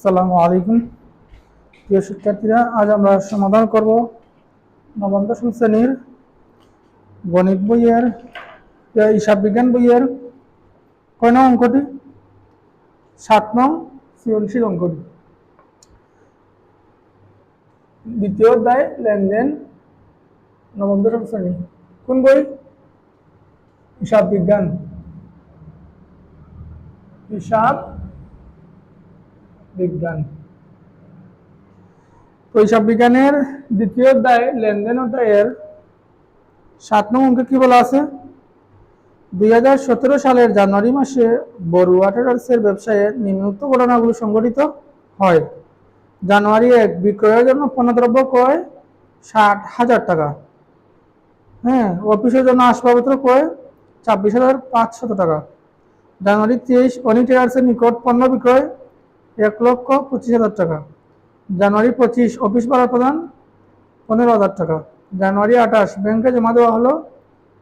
আসসালামু আলাইকুম। প্রিয় শিক্ষার্থীরা, আজ আমরা সমাধান করব নবম দশম শ্রেণির গণিত বইয়ের হিসাব বিজ্ঞান বইয়ের কয় নং অঙ্কটি? সাত নং সৃজনশীল অঙ্কটি। দ্বিতীয় অধ্যায়, লেনদেন, নবম দশম শ্রেণি। কোন বই? হিসাব বিজ্ঞান। হিসাব বিজ্ঞান। হিসাব বিজ্ঞানের দ্বিতীয় অধ্যায়, লেনদেন অধ্যায়ের সাত নং অঙ্কে কি বলা আছে? দুই হাজার সতেরো সালের জানুয়ারি মাসে বড়ুয়া ট্রেডার্সের ব্যবসায়ে নিম্নোক্ত ঘটনাগুলো সংঘটিত হয়। জানুয়ারি এক, বিক্রয়ের জন্য পণ্যদ্রব্য ক্রয় ষাট হাজার টাকা। হ্যাঁ অফিসের জন্য আসবাবপত্র ক্রয় ছাব্বিশ হাজার পাঁচশত টাকা। জানুয়ারি তেইশ অনি ট্রেডার্সের নিকট পণ্য বিক্রয় এক লক্ষ পঁচিশ হাজার টাকা। জানুয়ারি পঁচিশ, অফিস ভাড়া প্রদান পনেরো হাজার টাকা। জানুয়ারি আঠাশ, ব্যাংকে জমা দেওয়া হলো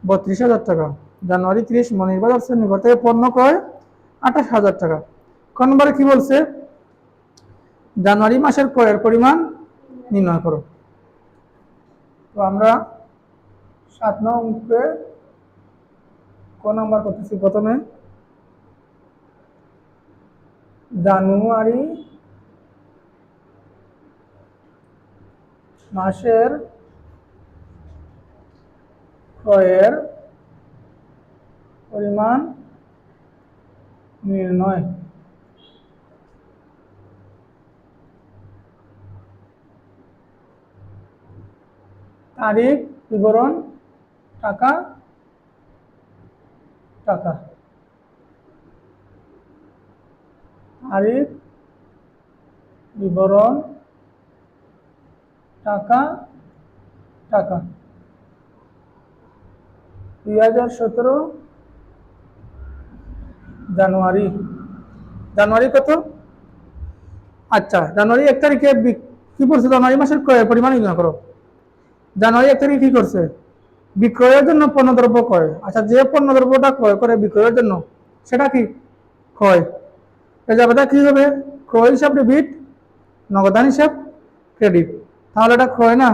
বত্রিশ হাজার টাকা। জানুয়ারি ত্রিশ মনির বাজার নিকট থেকে পণ্য ক্রয় আঠাশ হাজার টাকা। ক নম্বরে কি বলছে? জানুয়ারি মাসের ক্রয়ের পরিমাণ নির্ণয় করো। তো আমরা সাত নং অঙ্কে ক নাম্বার করতেছি প্রথমে। জানুয়ারি মাসের ক্রয়ের পরিমাণ নির্ণয়। তারিখ বিবরণ টাকা টাকা। তারিখ বিবরণ, টাকা টাকা। দুই হাজার সতেরো জানুয়ারি। জানুয়ারি কত? আচ্ছা জানুয়ারি এক তারিখে কি করছে জানুয়ারি মাসের ক্রয়ের পরিমাণ নির্ণয় করো। জানুয়ারি এক তারিখে কি করছে? বিক্রয়ের জন্য পণ্যদ্রব্য ক্রয়। আচ্ছা যে পণ্যদ্রব্যটা ক্রয় করে বিক্রয়ের জন্য, সেটা কি? ক্রয়। যাবেটা কি হবে ক্রয় হিসাব ডেবিট নগদান হিসাব ক্রেডিট তাহলে এটা ক্রয় না?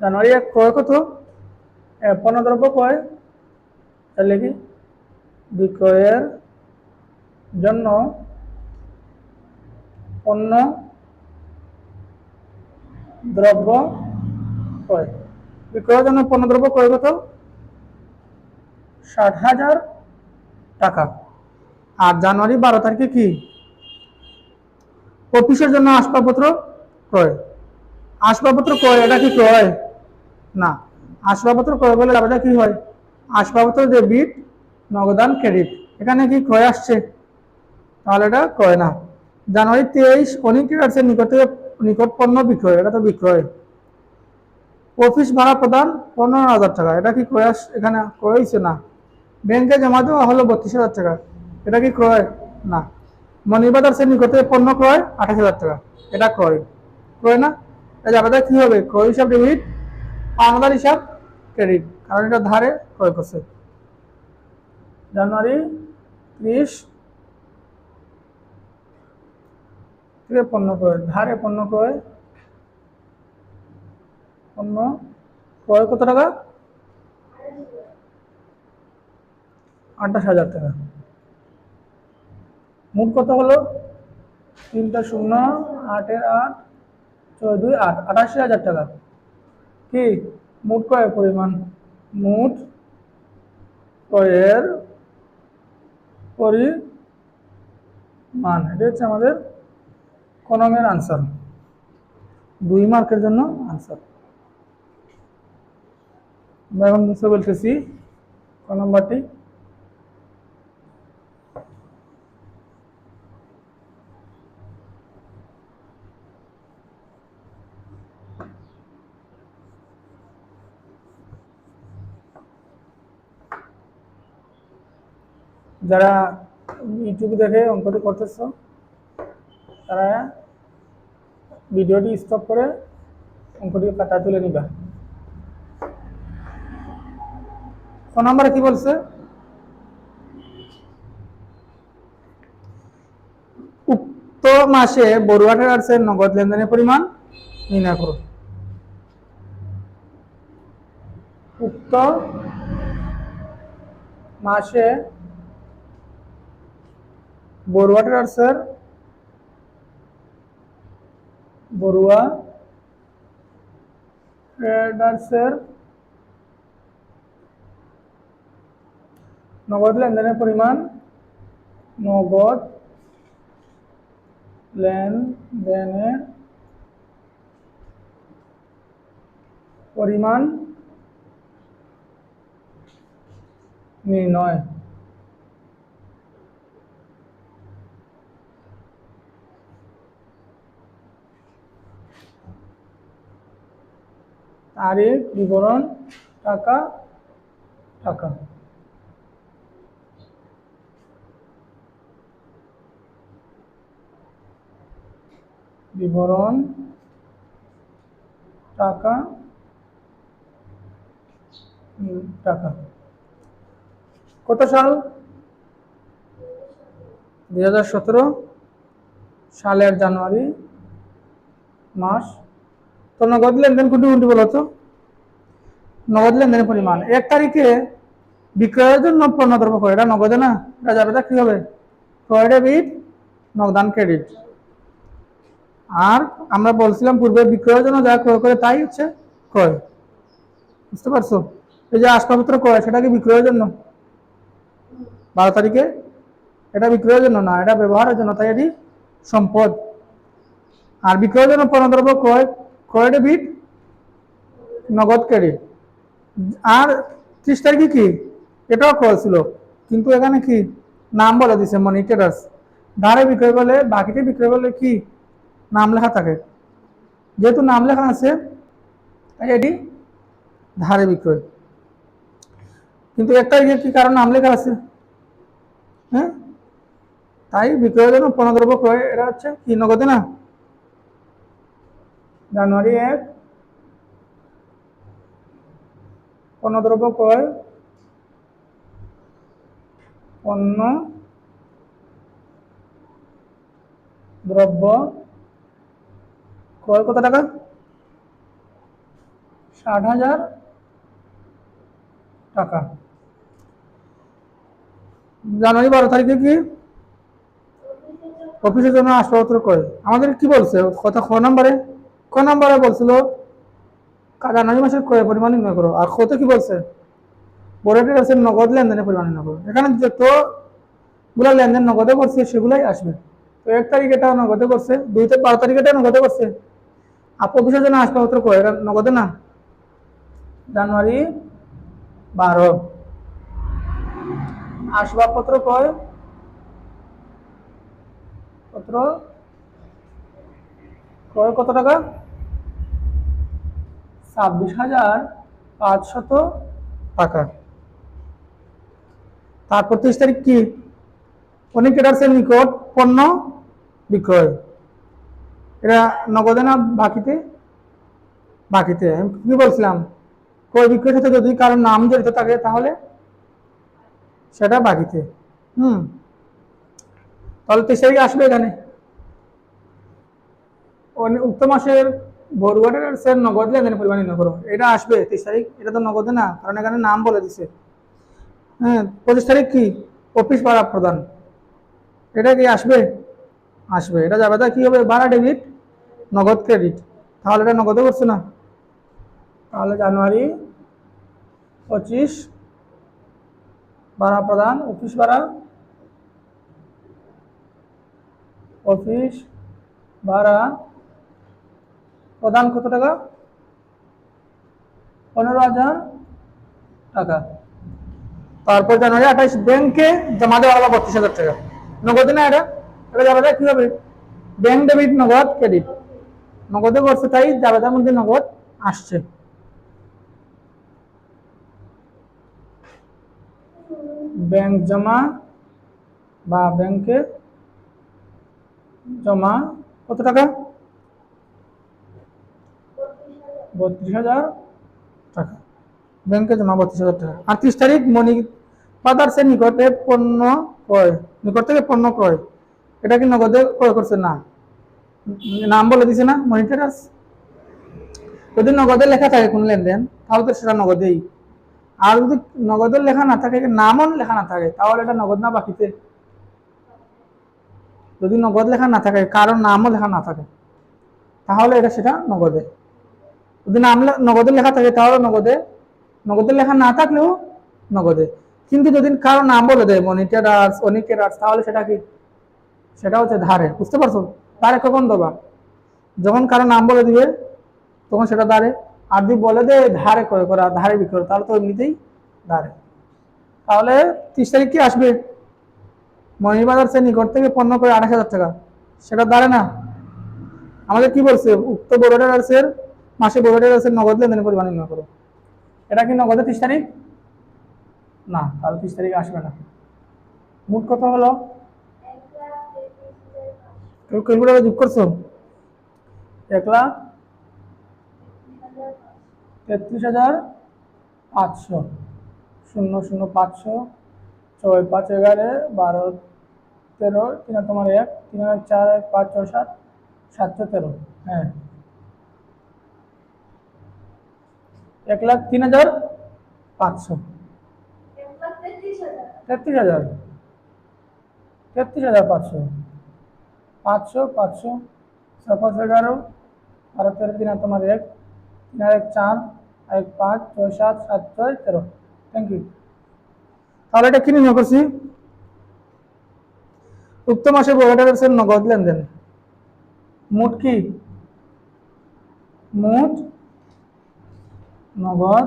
জানুয়ারি এক ক্রয় কত? পণ্যদ্রব্য ক্রয়। তাহলে কি? বিক্রয়ের জন্য পণ্য দ্রব্য ক্রয়। বিক্রয়ের জন্য পণ্য দ্রব্য ক্রয় কত? ষাট হাজার টাকা। আর জানুয়ারি বারো তারিখে কি? অফিসের জন্য আসবাবপত্র ক্রয়। আসবাবপত্র ক্রয়, এটা কি ক্রয়? না। আসবাবপত্র ক্রয় করলে লাভটা কি হয়? আসবাবপত্র, ডেবিট নগদান ক্রেডিট। এখানে কি ক্রয় আসছে? তাহলে এটা ক্রয় না। জানুয়ারি তেইশ, অনেক ট্রেডার্সের নিকট নিকট পণ্য বিক্রয়, এটা তো বিক্রয়। অফিস ভাড়া প্রদান পনেরো হাজার টাকা। এটা কি ক্রয় এখানে ক্রয় না? ব্যাংকে জমা দেওয়া হলো বত্রিশ হাজার টাকা। এটা কি ক্রয়? না। মনিবাজার নিকট থেকে পণ্য ক্রয় আঠাশ হাজার টাকা। এটা ক্রয়। ক্রয় না? এই যাবে কি হবে? ক্রয় হিসাব ডেবিট পাওনাদার হিসাব ক্রেডিট কারণ এটা ধারে ক্রয় করছে। জানুয়ারি ত্রিশ থেকে পণ্য ক্রয়। ধারে পণ্য ক্রয়। পণ্য ক্রয় কত টাকা? আঠাশ হাজার টাকা। মোট কত হলো তিনটা শূন্য, আটের আট, ছয় দুই আট, আঠাশি হাজার টাকা। কি? মোট কয়ের পরিমাণ? মোট ক্রয়ের পরিমাণ। এটা হচ্ছে আমাদের কনমের আনসার দুই মার্কের জন্য আনসার আমরা এখন বুঝতে বলতেছি ক নম্বরটি যারা ইউটিউব দেখে অঙ্কটি করতেছ, তারা ভিডিওটি স্টপ করে অঙ্কটি খাতা তুলে নিবা। ছ নম্বরে কি বলছে? উক্ত মাসে বড়ুয়া ট্রেডার্সের নগদ লেনদেনের পরিমাণ নির্ণয় করুন উক্ত মাসে বড়ুয়া ট্রেডার্সের বড়ুয়া। ট্রেডার্সের নগদ লেনদেনের পরিমাণ? নগদ লেনদেনের পরিমাণ নির্ণয়। তারিখ বিবরণ, টাকা টাকা। বিবরণ, টাকা টাকা। কত সাল? দুই হাজার সতেরো সালের জানুয়ারি মাস। তো নগদ লেনদেন কোনটি কোনটি বলো তো। নগদ লেনদেনের পরিমাণ। এক তারিখে বিক্রয়ের জন্য পণ্য দ্রব্য ক্রয়, এটা নগদে না? এটা যাবে কি হবে? ক্রয় ডেবিট, নগদান ক্রেডিট। আর আমরা বলছিলাম পূর্বে বিক্রয়ের জন্য যা ক্রয় করে তাই হচ্ছে ক্রয়। বুঝতে পারছ? এই যে আসবাবপত্র ক্রয়, সেটা কি বিক্রয়ের জন্য? বারো তারিখে? এটা বিক্রয়ের জন্য না, এটা ব্যবহারের জন্য, তাই এটি সম্পদ। আর বিক্রয়ের জন্য পণ্যদ্রব্য ক্রয় ক্রয় ডেবিট নগদ ক্রেডিট আর ত্রিশ তারিখে কি? এটাও ক্রয় ছিল। কিন্তু এখানে কি? নাম বলে দিছে মানি ট্রেডার্স ধারে বিক্রয় করলে, বাকিতে বিক্রয় করলে কি? নাম লেখা থাকে। যেহেতু নাম লেখা আছে, তাই এটি ধারে বিক্রয়। কিন্তু এক তারিখে কি কারণ নাম লেখা আছে? হ্যাঁ? তাই বিক্রয়ের জন্য পণ্যদ্রব্য ক্রয়, এটা হচ্ছে কি? নগদে না? জানুয়ারি এক। পণ্যদ্রব্য ক্রয়। পণ্য দ্রব্য ক্রয় কত টাকা? ষাট হাজার টাকা। জানুয়ারি বারো তারিখে কি? অফিসের জন্য আসবাবপত্র ক্রয়। আমাদের কি বলছে? কথা খ নম্বরে। ক নম্বরে বলছিল? কা- জানুয়ারি মাসের ক্রয় পরিমাণ নির্ণয় করো? আর কত কি বলছে? বড়টি আছে নগদ লেনদেনের পরিমাণ নির্ণয় করো। এখানে যতগুলা লেনদেন নগদে করছে, সেগুলাই আসবে। তো এক তারিখ এটা নগদে করছে, দুই থেকে বারো তারিখ এটা নগদে করছে। আর অফিসের জন্য আসবাবপত্র এটা নগদে না? জানুয়ারি বারো। আসবাবপত্র কয়? পত্র? ক্রয় কত টাকা? ছাব্বিশ হাজার পাঁচশত টাকা। তারপর তিরিশ তারিখ কি? অনেক ট্রেডার্সের নিকট পণ্য বিক্রয়। এটা নগদে না বাকিতে? বাকিতে, আমি কি বলছিলাম? ক্রয় বিক্রয়ের সাথে যদি কারোর নাম জড়িত থাকে তাহলে সেটা বাকিতে। হুম। তাহলে তেইশ তারিখে আসবে এখানে। উক্ত মাসের বড়ুয়া ট্রেডার্সের নগদ লেনদেনের পরিমাণ নির্ণয় করো এটা আসবে তেইশ তারিখ, এটা তো নগদে না, কারণ এখানে নাম বলে দিছে। হ্যাঁ পঁচিশ তারিখ কি? অফিস ভাড়া প্রদান। এটা কি আসবে? আসবে। এটা যাবে তা কি হবে? ভাড়া ডেবিট, নগদ ক্রেডিট। তাহলে এটা নগদে করছে না। তাহলে জানুয়ারি পঁচিশ, ভাড়া প্রদান, অফিস ভাড়া অফিস ভাড়া প্রদান কত টাকা? পনেরো হাজার টাকা। তারপর জানুয়ারি আঠাইশ, ব্যাংকে জমা দেওয়া হলো বত্রিশ হাজার টাকা। নগদে না এটা? এটা যাবে কি হবে ব্যাংক ডেবিট, নগদ ক্রেডিট। নগদে করছে তাই জাবেদার মধ্যে নগদ আসছে। ব্যাংক জমা বা ব্যাংকে জমা কত টাকা? বত্রিশ হাজার টাকা। ব্যাংকে জমা বত্রিশ হাজার টাকা। আটত্রিশ তারিখ মনি ফাদার্সের নিকটে পণ্য ক্রয়, নিকট থেকে পণ্য ক্রয়। এটা কি নগদে ক্রয় করছে? না। নাম বলে দিছে না? মনিটারাস যদি নগদে লেখা থাকে কোন লেনদেন, তাহলে তো সেটা নগদেই। আর যদি নগদের লেখা না থাকে, নামও লেখা না থাকে, তাহলে এটা নগদ না বাকিতে। যদি নগদ লেখা না থাকে কারণ নামও লেখা না থাকে, তাহলে এটা সেটা নগদে। যদি নাম নগদে লেখা থাকে, তাহলে নগদে। নগদের লেখা না থাকলেও নগদে। কিন্তু যদি কারও নাম বলে দেয়, মনিটার আর্টস, অনিকের আর্টস, তাহলে সেটা কি? সেটা হচ্ছে ধারে। বুঝতে পারছ? ধারে কখন দেবা? যখন কারও নাম বলে দিবে, তখন সেটা ধারে। আর যদি বলে দে ধারে করে, করা ধারে বিক্রি তাহলে তো এমনিতেই ধারে। তাহলে তিরিশ তারিখ কি আসবে? মনিবাজার সে নিকট থেকে পণ্য করে আঠাশ হাজার টাকা। সেটা দাঁড়ে না? আমাদের কি বলছে? উক্ত বড়োটার আর্সের মাসে বড়োটার আর্সের নগদ লেনদেনের পরিমাণ নির্ণয় করো। এটা কি নগদে তিরিশ তারিখ? না, তাহলে তিরিশ তারিখ আসবে না। মোট কথা হলো ক্যালকুলেটারে যোগ করছ? এক লাখ তেত্রিশ হাজার পাঁচশো। শূন্য শূন্য, পাঁচশো। ছয়, পাঁচ, এগারো, বারো, তেরো, তিন তোমার এক, তিন, এক, চার, এক, পাঁচ, ছয়, সাত, সাতশো তেরো। হ্যাঁ। এক লাখ তিন হাজার পাঁচশো। তেত্রিশ হাজার। তেত্রিশ হাজার পাঁচশো। পাঁচশো পাঁচশো ছয় এগারো বারো তেরো তিন আর তোমার এক, তিন আর এক চার, আর এক পাঁচ, ছয় সাত সাত ছয়, তেরো। থ্যাংক ইউ তাহলে এটা কি নির্ণয় করছি? উক্ত মাসে বড়টার নগদ লেনদেন। মোট কি? মোট নগদ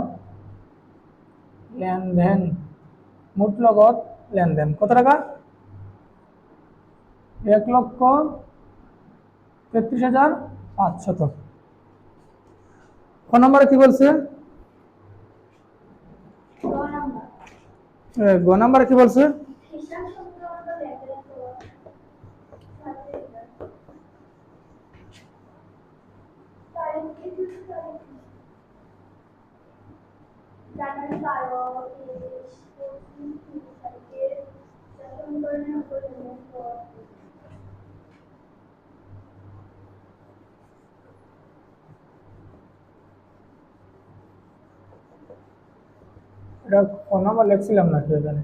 লেনদেন মোট নগদ লেনদেন। কত টাকা? এক লক্ষ তেত্রিশ হাজার পাঁচশত। ফোন নম্বরে কি বলছে? গ নাম্বারে কি বলছে জানুয়ারি বারো তেইশ পঁচিশ তিরিশ তারিখে সমীকরণের উপর এটা ফোন নাম্বার লিখছিলাম নাকি এখানে?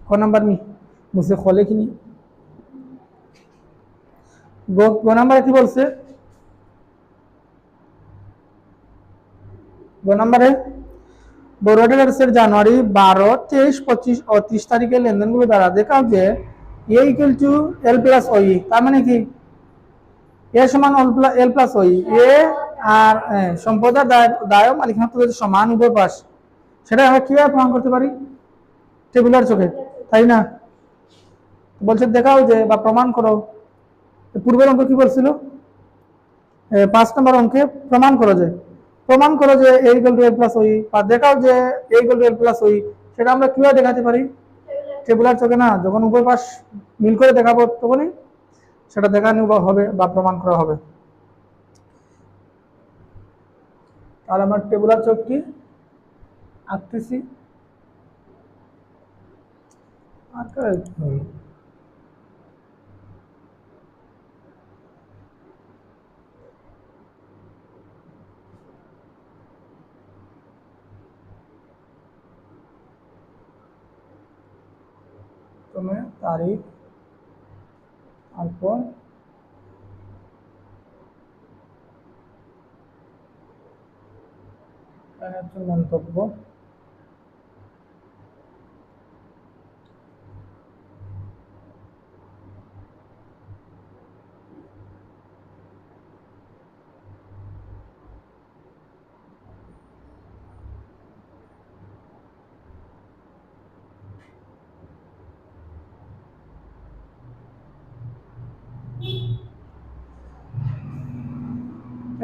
ফোন নাম্বার নি? মুছে খোলে কি নি? গো- গো নাম্বারে কি বলছে? গো নাম্বারে বড়োডার্সের জানুয়ারি বারো, তেইশ, পঁচিশ ও তিরিশ তারিখের লেনদেনগুলো দ্বারা দেখাও যে A equal to L plus ওই তার মানে কি? এ সমান এল প্লাস ওই এ আর সম্পদের দায় দায় মালিকানা যদি সমান উভয় পাশ সেটা আমরা কীভাবে প্রমাণ করতে পারি? টেবিলার চোখে, তাই না? বলছে দেখাও যে বা প্রমাণ করো। পূর্বের অঙ্ক কি বলছিল? পাঁচ নম্বর অঙ্কে প্রমাণ করো যে প্রমাণ করো যে A equal to L plus ওই বা দেখাও যে A equal to L plus ওই সেটা আমরা কীভাবে দেখাতে পারি? টেবুলার চোখে না, যখন উভয় পাশ মিল করে দেখাবো তখনই সেটা দেখানো হবে বা প্রমাণ করা হবে। তাহলে আমার টেবুলার চোখটি আঁকতেছি। আঁকা প্রথমে তারিখ তারপর হচ্ছে মন্তব্য।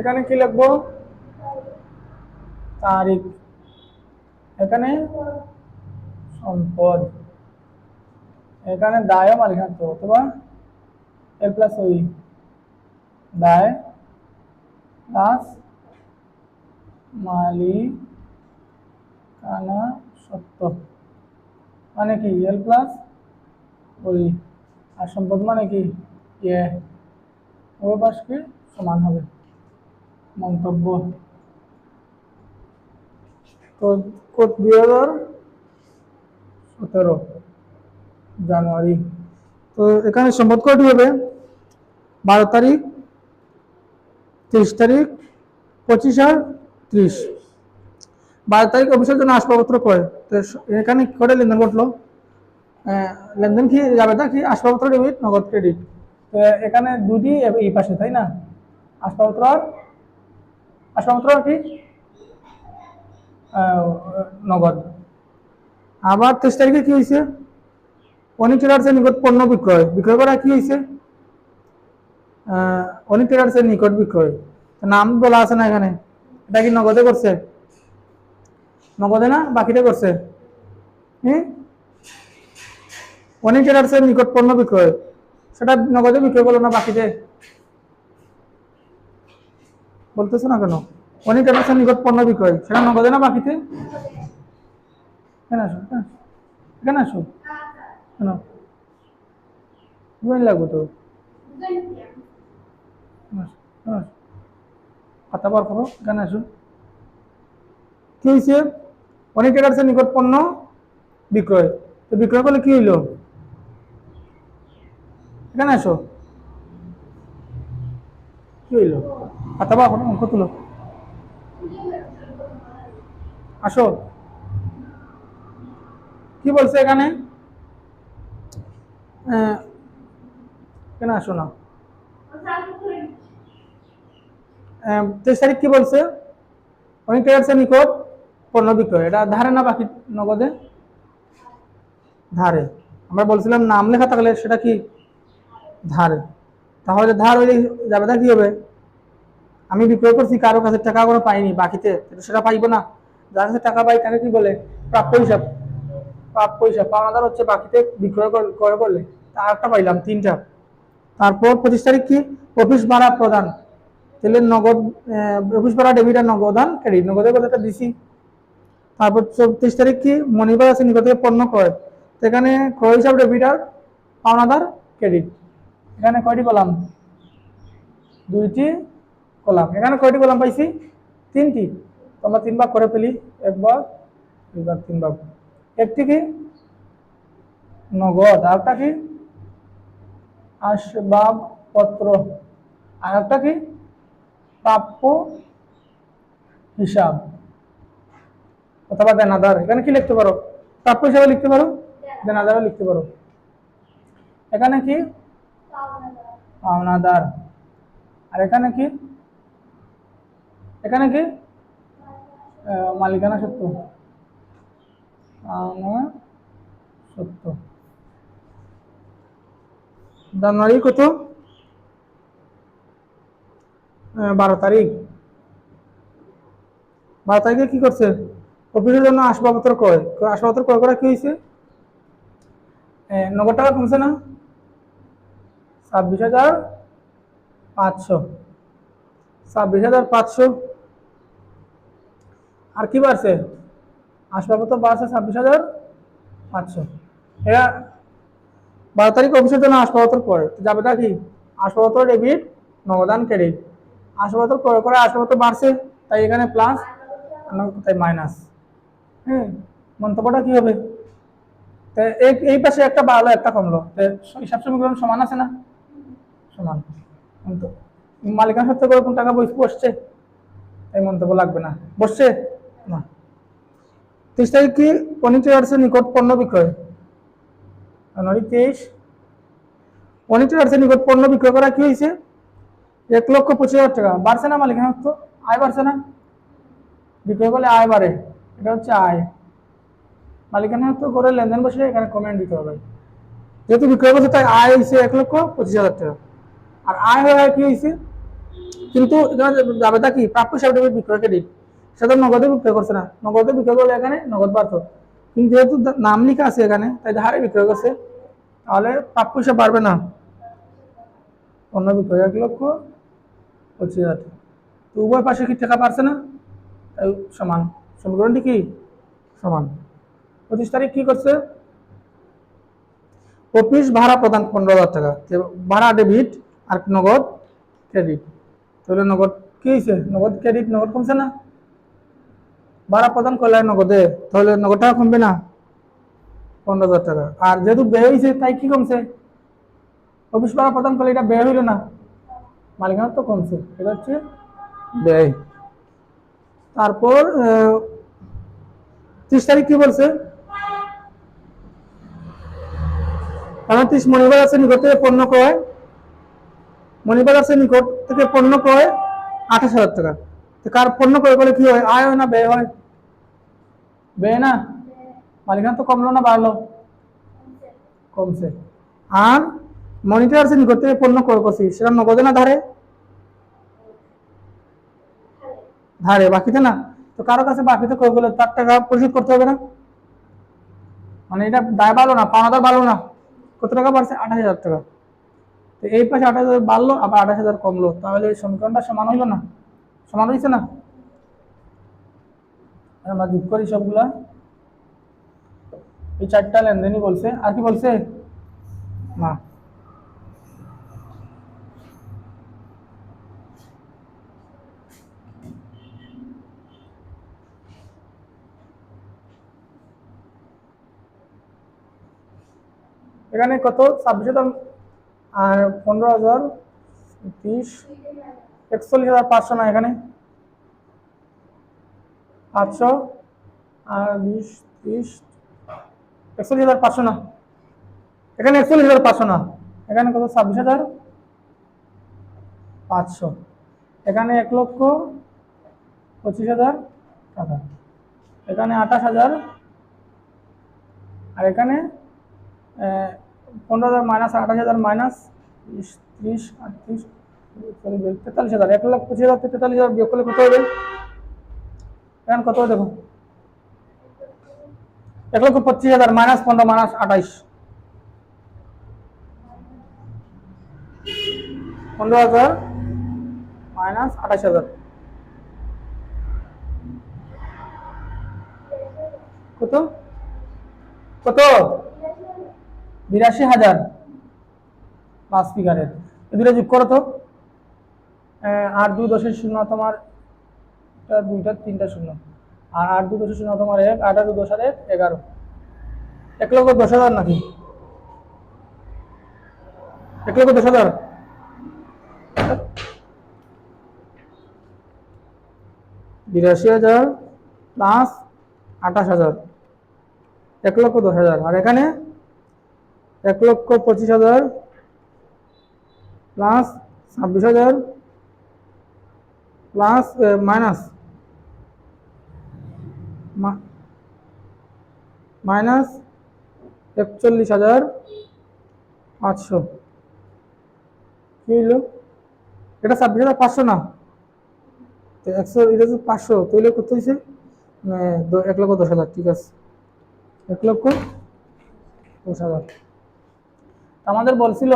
এখানে কি লিখব? তারিখ। এখানে সম্পদ। এখানে দায় মালিকানা তো অথবা এল প্লাস ওই দায় প্লাস মালিকানা সত্য। মানে কি? এল প্লাস ওই আর সম্পদ মানে কি? এ। উভয় পাশ কি সমান হবে। মন্তব্য। তো দুই হাজার সতেরো জানুয়ারি। তো এখানে সম্পদ কয়টি হবে? বারো তারিখ, তিরিশ তারিখ, পঁচিশ আর ত্রিশ। বারো তারিখ অফিসের জন্য আসবাবপত্র কয়? তো এখানে করে লেনদেন ঘটলো? লেনদেন কি যাবে না কি আসবাবপত্র ডেবিট নগদ ক্রেডিট? তো এখানে দুটি এই পাশে, তাই না? আসবাবপত্র আর আর কি? নগদ। আবার তেইশ তারিখে কি হয়েছে? অনেক ট্রেডার্সের নিকট পণ্য বিক্রয়। বিক্রয় করা কি হয়েছে? অনেক ট্রেডার্সের নিকট বিক্রয়। নাম বলা আছে না এখানে। এটা কি নগদে করছে? নগদে না? বাকিতে করছে। হুম? অনেক ট্রেডার্সের নিকট পণ্য বিক্রয়। সেটা নগদে বিক্রয় করল না বাকিতে? বলতেছো না কেন? অনেক ট্রেডার্সের নিকট পণ্য বিক্রয়। সেটা নগদে না বাকিতে? কেন আসো কেন আসো? কেন আসো। বুঝলেন লাগবে তো? আসো? আসো? বার করো কেন আসুন কি হয়েছে অনেক ট্রেডার্সের নিকট পণ্য বিক্রয়। তো বিক্রয় করলে কি হইল? এখানে আসো। কি হইল? কথা বার করো অঙ্ক তুলো। আসো। কি বলছে এখানে? কেন আসো না। আহ, তেইশ তারিখ কি বলছে? অনেক ট্রেডার্সের নিকট পণ্য বিক্রয়। এটা ধারে না বাকি নগদে? ধারে। আমরা বলছিলাম নাম লেখা থাকলে সেটা কি? ধারে। তাহলে ধার হইলে যাবে তা কি হবে? আমি বিক্রয় করছি কারও কাছে টাকা কোনো পাইনি, বাকিতে সেটা পাইবো না। যার কাছে টাকা পাই তাকে কি বলে? প্রাপ্য হিসাব। প্রাপ্য হিসাব। পাওনাদার হচ্ছে বাকিতে বিক্রয় কর- করে করলে তার একটা পাইলাম, তিনটা। তারপর পঁচিশ তারিখ কি? অফিস ভাড়া প্রদান। তাহলে নগদ অফিস ভাড়া ডেবিট আর নগদান ক্রেডিট নগদের কথাটা দিছি। তারপর চব্বিশ তারিখ কি? মনিবার আছে, নিকট থেকে পণ্য ক্রয়। সেখানে ক্রয় হিসাব ডেবিট আর পাওনাদার ক্রেডিট এখানে কয়টি কলাম দুইটি কলাম। এখানে কয়টি কলাম পাইছি? তিনটি। তো আমরা তিন করে ফেলি। এক ভাগ দুই ভাগ তিন একটি কি? নগদ। আরেকটা কি? আসবাবপত্র আর একটা কি? প্রাপ্য হিসাব। অথবা দেনাদার। এখানে কি লিখতে পারো? প্রাপ্য হিসাবে লিখতে পারো? দেনাদারও লিখতে পারো। এখানে কি? পাওনাদার। আর এখানে কি? এখানে কি? মালিকানা সত্য। সত্য। জানুয়ারি কত? বারো তারিখ। বারো তারিখে কি করছে? অফিসের জন্য আসবাবপত্র ক্রয়- আসবাবপত্র ক্রয় করা কি হয়েছে? নগদ টাকা কমছে না? ছাব্বিশ হাজার পাঁচশো। ছাব্বিশ হাজার পাঁচশো আর কি বাড়ছে? আসবাবপত্র বাড়ছে ছাব্বিশ হাজার পাঁচশো। এরা বারো তারিখ অফিসের জন্য আসবাবপত্র ক্রয় তো যাবে তা কি? আসবাবপত্র, ডেবিট, নগদান, ক্রেডিট। আসবাবপত্র ক্রয় করে আসবাবপত্র বাড়ছে, তাই এখানে প্লাস তাই মাইনাস হ্যাঁ মন্তব্যটা কী হবে? তো এই পাশে একটা বাড়লো, একটা কমলো। তো হিসাব সমীকরণ সমান আছে না? সমান। কিন্তু মালিকানা সত্ত্বে করে কোন টাকা বস- বসছে? এই মন্তব্য লাগবে না। বসছে? না। তেইশ তারিখ কি পনির ট্রেডার্সের নিকট পণ্য বিক্রয়। জানুয়ারি তেইশ। পনির ট্রেডার্সের নিকট পণ্য বিক্রয় করা কি হয়েছে? এক লক্ষ পঁচিশ হাজার টাকা। বাড়ছে না মালিকানা সত্ত্ব আয় বাড়ছে না। বিক্রয় করলে আয় বাড়ে। এটা হচ্ছে আয়। মালিকানা তো করে লেনদেন বসে এখানে কমেন্ট দিতে হবে। যেহেতু বিক্রয় করছে, তাই আয় হয়েছে এক লক্ষ পঁচিশ হাজার টাকা। আর আয় হয়ে কি হয়েছে? কিন্তু এখানে তা কি? প্রাপ্য দেবে বিক্রয় ক্রেডিট সেটা নগদে বিক্রয় করছে না। নগদে বিক্রয় করলে এখানে নগদ বাড়তো কিন্তু যেহেতু নাম লেখা আছে এখানে, তাই ধারে বিক্রয় করছে, তাহলে প্রাপ্য হিসাব বাড়বে না। অন্য বিক্রয় এক লক্ষ পঁচিশ হাজার। তো উভয় পাশে কি টাকা পারছে না? তাই সমান। সমীকরণটি কি? সমান। পঁচিশ তারিখ কি করছে? অফিস ভাড়া প্রদান পনেরো হাজার টাকা। তো ভাড়া ডেবিট আর নগদ ক্রেডিট। তাহলে নগদ কি হয়েছে? নগদ ক্রেডিট, নগদ কমছে না? ভাড়া প্রদান করলে নগদে, তাহলে নগদ টাকা কমবে না? পনেরো হাজার টাকা। আর যেহেতু ব্যয় হয়েছে তাই কি কমছে? অফিস ভাড়া প্রদান করলে এটা ব্যয় হইল না? মালিকানা তো কমছে। এটা হচ্ছে ব্যয়। তারপর ত্রিশ তারিখ কি বলছে? মনিবার আছে নিকট থেকে পণ্য ক্রয়। মনিবার আছে নিকট থেকে পণ্য ক্রয় আঠাশ হাজার টাকা। কার পণ্য ক্রয় করলে কি হয়? আয় হয় না, ব্যয় হয়? ব্যয় না? মালিকানা তো কমলো না, বাড়লো। কমছে। আর মনিটর আছে নিকট থেকে পণ্য ক্রয় করছি সেটা নগদে না ধারে? ধারে, বাকিতে না? তো কারও কাছে বাকিতে ক্রয় করলে তার টাকা পরিশোধ করতে হবে না? মানে এটা দায় বাড়লো না পাওনাদার বাড়লো না। কত টাকা বাড়ছে? আঠাশ হাজার টাকা। তো এই পাশে আঠাশ হাজার বাড়লো, আবার আঠাশ হাজার কমলো। তাহলে সমীকরণটা সমান হইল না? সমান হয়েছে না? আমরা যোগ করি সবগুলা। এই চারটা লেনদেনই বলছে। আর কি বলছে? না। এখানে কত? ছাব্বিশ হাজার আর পনেরো হাজার তিরিশ। একচল্লিশ হাজার পাঁচশো না এখানে? পাঁচশো আর বিশ, ত্রিশ, একচল্লিশ হাজার পাঁচশো না। এখানে একচল্লিশ হাজার পাঁচশো না। এখানে কত? ছাব্বিশ হাজার পাঁচশো। এখানে এক লক্ষ পঁচিশ হাজার টাকা। এখানে আঠাশ হাজার। আর এখানে পনেরো হাজার মাইনাস আঠাশ হাজার মাইনাস ত্রিশ, আটত্রিশ তেতাল্লিশ হাজার, এক লাখ পঁচিশ হাজার, তেতাল্লিশ হাজার বিয়োগ করলে কত হবে? এখন কত হবে দেখো? এক লক্ষ পঁচিশ হাজার মাইনাস পনেরো, মাইনাস আঠাইশ। পনেরো হাজার মাইনাস আঠাশ হাজার। কত? কত? বিরাশি হাজার পাঁচ ফিগারের এ যোগ করো তো। আট দুই দশের শূন্য তোমার দুইটা, তিনটা শূন্য। আর আট দুই দশের শূন্য তোমার এক, আট দুই দশ আর এক, এগারো। এক লক্ষ দশ হাজার নাকি? এক লক্ষ দশ হাজার? বিরাশি হাজার প্লাস আঠাশ হাজার। এক লক্ষ দশ হাজার। আর এখানে এক লক্ষ পঁচিশ হাজার প্লাস ছাব্বিশ হাজার প্লাস মাইনাস। মাইনাস একচল্লিশ হাজার পাঁচশো। কি হইল? এটা ছাব্বিশ হাজার পাঁচশো না। তো একশো, এটা হচ্ছে পাঁচশো। তাহলে কত হয়েছে এক লক্ষ দশ হাজার, ঠিক আছে। এক লক্ষ দশ হাজার। আমাদের বলছিল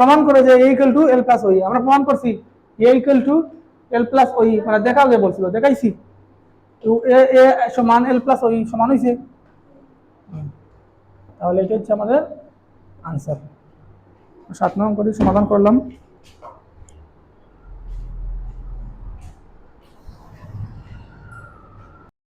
প্রমাণ করে যে equal to L plus OE আমরা প্রমাণ করছি A equal to L plus ওই মানে দেখা যে বলছিল, দেখাইছি। তো এ এ সমান এল প্লাস ওই সমান হয়েছে তাহলে এটা হচ্ছে আমাদের আনসার সাত নম্বর করে সমাধান করলাম।